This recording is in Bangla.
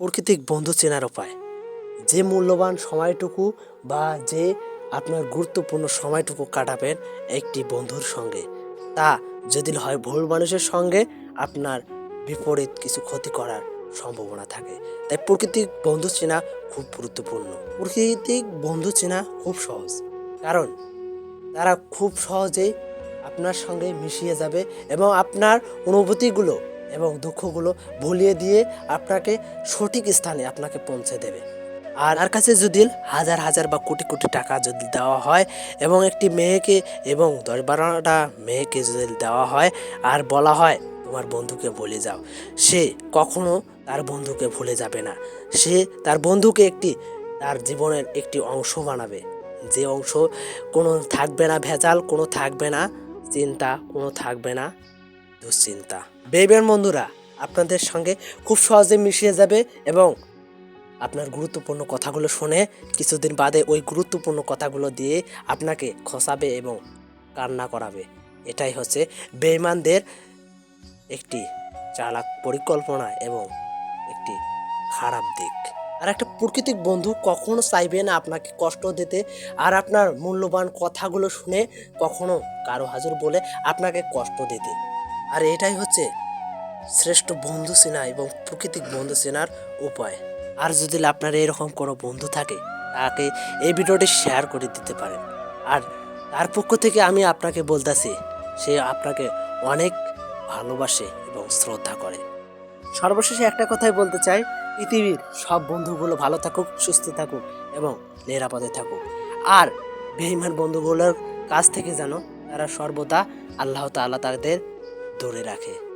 প্রকৃতিক বন্ধু চেনার উপায় যে মূল্যবান সময়টুকু বা যে আপনার গুরুত্বপূর্ণ সময়টুকু কাটাবেন একটি বন্ধুর সঙ্গে, তা যদি হয় ভুল মানুষের সঙ্গে, আপনার বিপরীত কিছু ক্ষতি করার সম্ভাবনা থাকে। তাই প্রকৃতিক বন্ধু চেনা খুব গুরুত্বপূর্ণ। প্রকৃতিক বন্ধু চেনা খুব সহজ, কারণ তারা খুব সহজেই আপনার সঙ্গে মিশিয়ে যাবে এবং আপনার অনুভূতিগুলো এবং দুঃখগুলো ভুলিয়ে দিয়ে আপনাকে সঠিক স্থানে আপনাকে পৌঁছে দেবে। আর তার কাছে যদি হাজার হাজার বা কোটি কোটি টাকা যদি দেওয়া হয় এবং একটি মেয়েকে এবং দশ বারোটা মেয়েকে যদি দেওয়া হয়, আর বলা হয়, তোমার বন্ধুকে ভুলে যাও। সে কখনো তার বন্ধুকে ভুলে যাবে না। সে তার বন্ধুকে একটি, তার জীবনের একটি অংশ বানাবে। যে অংশ কোনো থাকবে না ভেজাল, কোনো থাকবে না চিন্তা, কোনো থাকবে না দুশ্চিন্তা। বেবের বন্ধুরা, আপনাদের সঙ্গে খুব সহজে মিশিয়ে যাবে এবং আপনার গুরুত্বপূর্ণ কথাগুলো শুনে কিছুদিন বাদে ওই গুরুত্বপূর্ণ কথাগুলো দিয়ে আপনাকে খসাবে এবং কান্না করাবে। এটাই হচ্ছে বেইমানদের একটি চালাক পরিকল্পনা এবং একটি খারাপ দিক। আর একটা প্রকৃতিক বন্ধু কখনো চাইবে না আপনাকে কষ্ট দিতে, আর আপনার মূল্যবান কথাগুলো শুনে কখনো কারও হাজুর বলে আপনাকে কষ্ট দিতে। আর এটাই হচ্ছে শ্রেষ্ঠ বন্ধু চেনা এবং প্রকৃতিক বন্ধু চেনার উপায়। আর যদি আপনার এরকম কোনো বন্ধু থাকে, তাকে এই ভিডিওটি শেয়ার করে দিতে পারেন। আর তার পক্ষ থেকে আমি আপনাকে বলতেছি, সে আপনাকে অনেক ভালোবাসে এবং শ্রদ্ধা করে। সর্বশেষে একটা কথাই বলতে চাই, পৃথিবীর সব বন্ধুগুলো ভালো থাকুক, সুস্থ থাকুক এবং নিরাপদে থাকুক। আর বেইমান বন্ধুগুলোর কাছ থেকে যেন তারা সর্বদা আল্লাহ তাআলা তাদের দূরে রাখে।